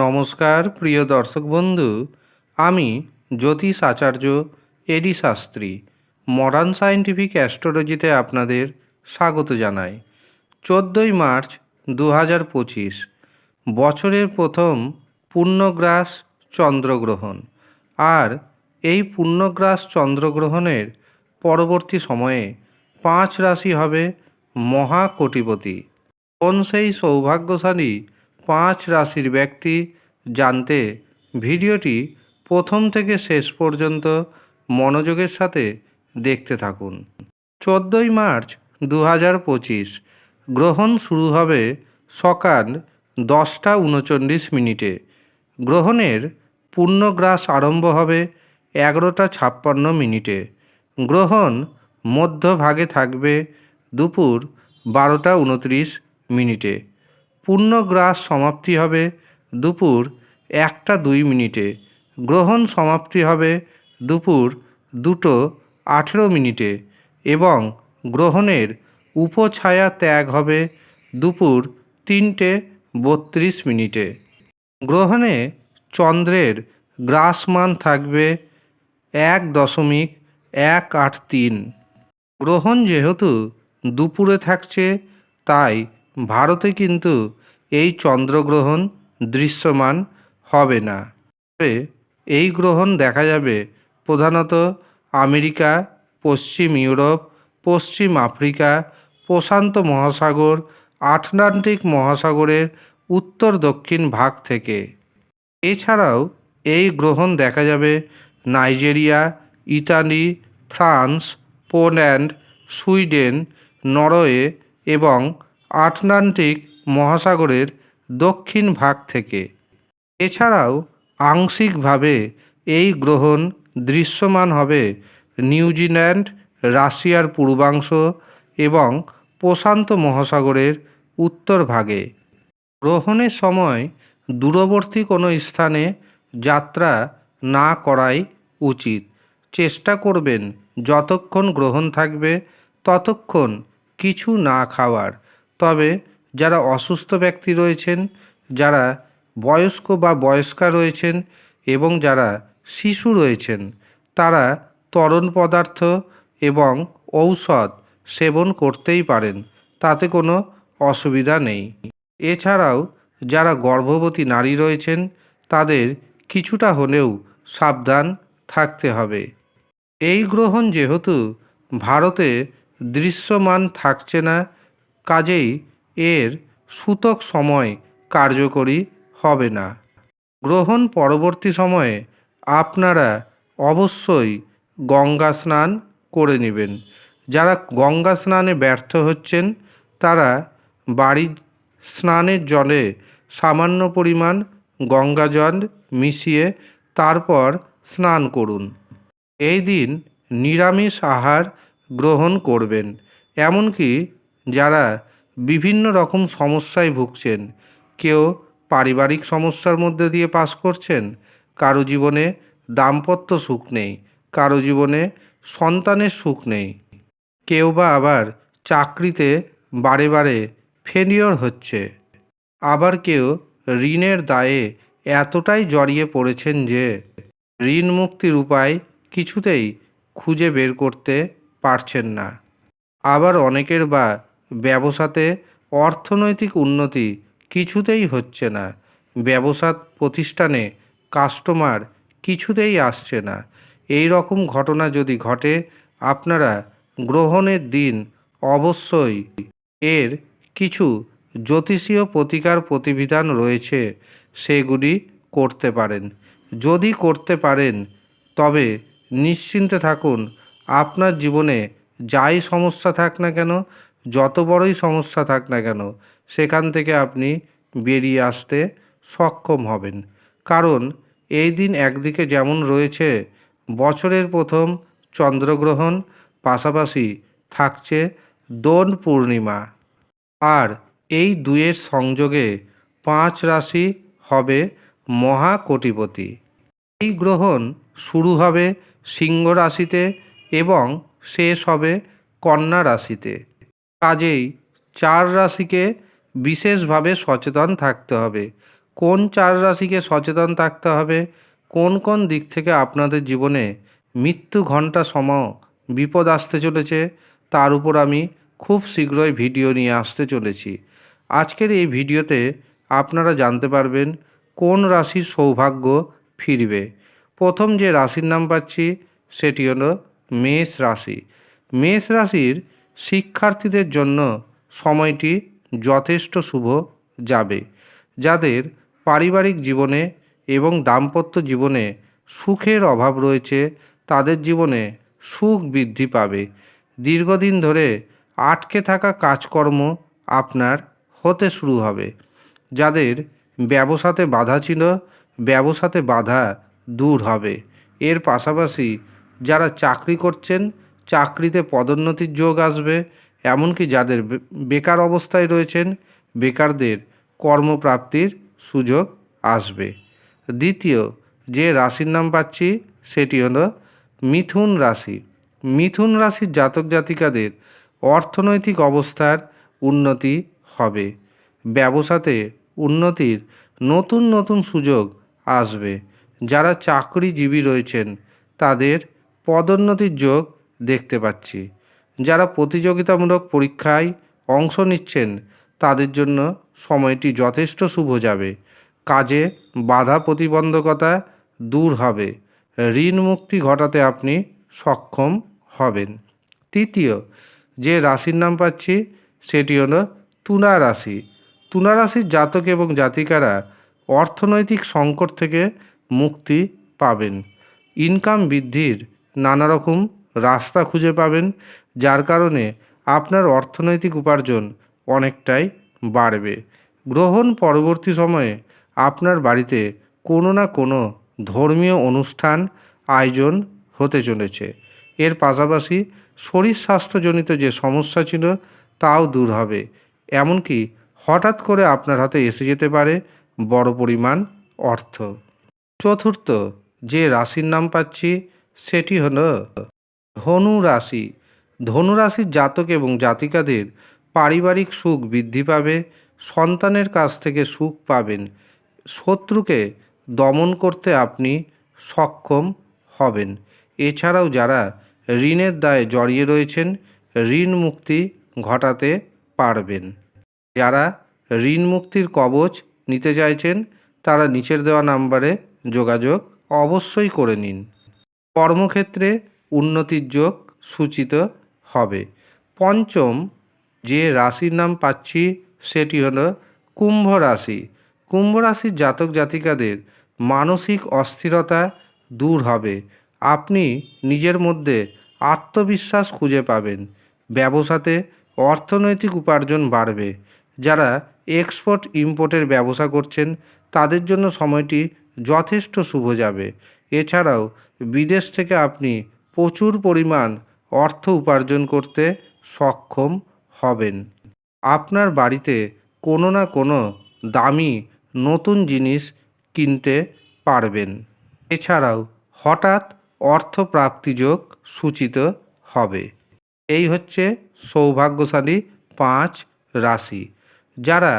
নমস্কার, প্রিয় দর্শক বন্ধু। আমি জ্যোতিষ আচার্য A D Shastri. Modern scientific অ্যাস্ট্রোলজিতে আপনাদের স্বাগত জানাই। চোদ্দোই মার্চ দু হাজার পঁচিশ, বছরের প্রথম পূর্ণগ্রাস চন্দ্রগ্রহণ। আর এই পূর্ণগ্রাস চন্দ্রগ্রহণের পরবর্তী সময়ে পাঁচ রাশি হবে মহাকটিপতি। কোন সেই সৌভাগ্যশালী পাঁচ রাশির ব্যক্তি জানতে ভিডিওটি প্রথম থেকে শেষ পর্যন্ত মনোযোগের সাথে দেখতে থাকুন। চোদ্দোই মার্চ দু হাজার পঁচিশ, গ্রহণ শুরু হবে সকাল দশটা উনচল্লিশ মিনিটে। গ্রহণের পূর্ণগ্রাস আরম্ভ হবে এগারোটা ছাপ্পান্ন মিনিটে। গ্রহণ মধ্যভাগে থাকবে দুপুর বারোটা উনত্রিশ মিনিটে। পূর্ণগ্রাস সমাপ্তি হবে দুপুর একটা দুই মিনিটে। গ্রহণ সমাপ্তি হবে দুপুর দুটো আঠেরো মিনিটে এবং গ্রহণের উপছায়া ত্যাগ হবে দুপুর তিনটে বত্রিশ মিনিটে। গ্রহণে চন্দ্রের গ্রাসমান থাকবে এক দশমিক এক আট তিন। গ্রহণ যেহেতু দুপুরে থাকছে, তাই ভারতে কিন্তু এই চন্দ্রগ্রহণ দৃশ্যমান হবে না। তবে এই গ্রহণ দেখা যাবে প্রধানত আমেরিকা, পশ্চিম ইউরোপ, পশ্চিম আফ্রিকা, প্রশান্ত মহাসাগর, আটলান্টিক মহাসাগরের উত্তর দক্ষিণ ভাগ থেকে। এছাড়াও এই গ্রহণ দেখা যাবে Nigeria, Italy, France, Poland, Sweden, Norway এবং আটলান্টিক মহাসাগরের দক্ষিণ ভাগ থেকে। এছাড়াও আংশিকভাবে এই গ্রহণ দৃশ্যমান হবে নিউজিল্যান্ড রাশিয়ার পূর্বাংশ এবং প্রশান্ত মহাসাগরের উত্তর ভাগে। গ্রহণের সময় দূরবর্তী কোনো স্থানে যাত্রা না করাই উচিত। চেষ্টা করবেন যতক্ষণ গ্রহণ থাকবে ততক্ষণ কিছু না খাওয়ার। তবে যারা অসুস্থ ব্যক্তি রয়েছেন, যারা বয়স্ক বা বয়স্কা রয়েছেন এবং যারা শিশু রয়েছেন, তারা তরল পদার্থ এবং ঔষধ সেবন করতেই পারেন, তাতে কোনো অসুবিধা নেই। এছাড়াও যারা গর্ভবতী নারী রয়েছেন, তাদের কিছুটা হলেও সাবধান থাকতে হবে। এই গ্রহণ যেহেতু ভারতে দৃশ্যমান থাকছে না কাজেই এর সূতক সময় কার্যকরী হবে না। গ্রহণ পরবর্তী সময়ে আপনারা অবশ্যই গঙ্গা স্নান করে নেবেন। যারা গঙ্গা স্নানে ব্যর্থ হচ্ছেন, তারা বাড়ির স্নানের জলে সামান্য পরিমাণ গঙ্গা জল মিশিয়ে তারপর স্নান করুন। এই দিন নিরামিষ আহার গ্রহণ করবেন। এমনকি যারা বিভিন্ন রকম সমস্যায় ভুগছেন। কেউ পারিবারিক সমস্যার মধ্যে দিয়ে পাস করছেন। কারও জীবনে দাম্পত্য সুখ নেই। কারও জীবনে সন্তানের সুখ নেই। কেউ বা আবার চাকরিতে বারে বারে ফেলিওর হচ্ছে। আবার কেউ ঋণের দায়ে এতটাই জড়িয়ে পড়েছেন যে, ঋণ মুক্তির উপায় কিছুতেই খুঁজে বের করতে পারছেন না। আবার অনেকের বা ব্যবসাতে অর্থনৈতিক উন্নতি কিছুতেই হচ্ছে না। ব্যবসা প্রতিষ্ঠানে কাস্টমার কিছুতেই আসছে না। এই রকম ঘটনা যদি ঘটে, আপনারা গ্রহণের দিন অবশ্যই এর কিছু জ্যোতিষীয় প্রতিকার প্রতিবিধান রয়েছে, সেগুলি করতে পারেন। যদি করতে পারেন, তবে নিশ্চিন্তে থাকুন। আপনার জীবনে যাই সমস্যা থাক না কেন যত বড়ই সমস্যা থাক না কেন, সেখান থেকে আপনি বেরিয়ে আসতে সক্ষম হবেন। কারণ, এই দিন একদিকে যেমন রয়েছে, বছরের প্রথম চন্দ্রগ্রহণ, পাশাপাশি থাকছে দোল পূর্ণিমা। আর এই দুয়ের সংযোগে পাঁচ রাশি হবে মহাকটিপতি। এই গ্রহণ শুরু হবে সিংহ রাশিতে এবং শেষ হবে কন্যা রাশিতে। কাজেই চার রাশিকে বিশেষভাবে সচেতন থাকতে হবে। কোন চার রাশিকে সচেতন থাকতে হবে? কোন কোন দিক থেকে আপনাদের জীবনে মৃত্যু ঘণ্টা সম বিপদ আসতে চলেছে? তার উপর আমি খুব শীঘ্রই ভিডিও নিয়ে আসতে চলেছি। আজকের এই ভিডিওতে আপনারা জানতে পারবেন কোন রাশির সৌভাগ্য ফিরবে। প্রথম যে রাশির নাম পাচ্ছি, সেটি হলো মেষ রাশি। মেষ রাশির শিক্ষার্থীদের জন্য সময়টি যথেষ্ট শুভ যাবে, যাদের পারিবারিক জীবনে এবং দাম্পত্য জীবনে সুখের অভাব রয়েছে, তাদের জীবনে সুখ বৃদ্ধি পাবে। দীর্ঘদিন ধরে আটকে থাকা কাজকর্ম আপনার হতে শুরু হবে। যাদের ব্যবসাতে বাধা ছিল, ব্যবসাতে বাধা দূর হবে। এর পাশাপাশি যারা চাকরি করছেন চাকরিতে পদোন্নতির যোগ আসবে, এমনকি যাদের বেকার অবস্থায় রয়েছেন, বেকারদের কর্মপ্রাপ্তির সুযোগ আসবে। দ্বিতীয় যে রাশির নাম পাচ্ছি, সেটি হলো মিথুন রাশি। মিথুন রাশির জাতক জাতিকাদের অর্থনৈতিক অবস্থার উন্নতি হবে। ব্যবসাতে উন্নতির নতুন নতুন সুযোগ আসবে। যারা চাকরিজীবী রয়েছেন, তাদের পদোন্নতির যোগ দেখতে পাচ্ছি। যারা প্রতিযোগিতামূলক পরীক্ষায় অংশ নিচ্ছেন, তাদের জন্য সময়টি যথেষ্ট শুভ যাবে। কাজে বাধা প্রতিবন্ধকতা দূর হবে। ঋণ মুক্তি ঘটাতে আপনি সক্ষম হবেন। তৃতীয়, যে রাশির নাম পাচ্ছি, সেটি হলো তুলা রাশি। তুলা রাশির জাতক এবং জাতিকারা অর্থনৈতিক সংকট থেকে মুক্তি পাবেন। ইনকাম বৃদ্ধির নানা রকম রাস্তা খুঁজে পাবেন, যার কারণে আপনার অর্থনৈতিক উপার্জন অনেকটাই বাড়বে। গ্রহণ পরবর্তী সময়ে আপনার বাড়িতে কোনো না কোনো ধর্মীয় অনুষ্ঠান, আয়োজন হতে চলেছে। এর পাশাপাশি শরীর স্বাস্থ্যজনিত যে সমস্যা ছিল, তাও দূর হবে। এমনকি হঠাৎ করে আপনার হাতে এসে যেতে পারে বড় পরিমাণ অর্থ। চতুর্থ যে রাশির নাম পাচ্ছি, সেটি হলো ধনু রাশি ধনু রাশির জাতক এবং জাতিকাদের পারিবারিক সুখ বৃদ্ধি পাবে, সন্তানের কাছ থেকে সুখ পাবেন। শত্রুকে দমন করতে আপনি সক্ষম হবেন। এছাড়াও যারা ঋণের দায়ে জড়িয়ে রয়েছেন, ঋণ মুক্তি ঘটাতে পারবেন। যারা ঋণ মুক্তির কবচ নিতে চাইছেন, তারা নিচের দেওয়া নাম্বারে যোগাযোগ অবশ্যই করে নিন। কর্মক্ষেত্রে উন্নতির যোগ সূচিত হবে। পঞ্চম যে রাশির নাম পাচ্ছি সেটি হলো কুম্ভ রাশি। কুম্ভ রাশির জাতক জাতিকাদের মানসিক অস্থিরতা দূর হবে। আপনি নিজের মধ্যে আত্মবিশ্বাস খুঁজে পাবেন। ব্যবসাতে অর্থনৈতিক উপার্জন বাড়বে। যারা এক্সপোর্ট, ইম্পোর্টের ব্যবসা করছেন, তাদের জন্য সময়টি যথেষ্ট শুভ যাবে। এছাড়াও বিদেশ থেকে আপনি প্রচুর পরিমাণ অর্থ উপার্জন করতে সক্ষম হবেন। আপনার বাড়িতে কোনো না কোনো দামি নতুন জিনিস কিনতে পারবেন। এছাড়াও হঠাৎ অর্থপ্রাপ্তিযোগ সূচিত হবে। এই হচ্ছে সৌভাগ্যশালী পাঁচ রাশি। যারা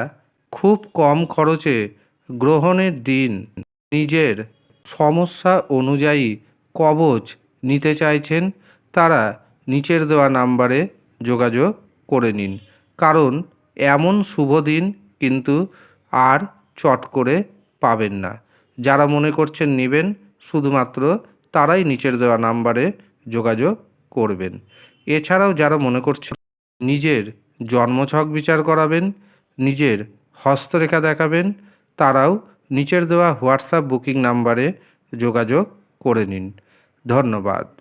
খুব কম খরচে গ্রহণের দিন নিজের সমস্যা অনুযায়ী কবচ নিতে চাইছেন, তারা নিচের দেওয়া নাম্বারে যোগাযোগ করে নিন। কারণ, এমন শুভ দিন কিন্তু আর চট করে পাবেন না। যারা মনে করছেন নেবেন, শুধুমাত্র তারাই নিচের দেওয়া নাম্বারে যোগাযোগ করবেন। এছাড়াও যারা মনে করছেন নিজের জন্মছক বিচার করাবেন, নিজের হস্তরেখা দেখাবেন, তারাও নিচের দেওয়া হোয়াটসঅ্যাপ বুকিং নাম্বারে যোগাযোগ করে নিন। ধন্যবাদ।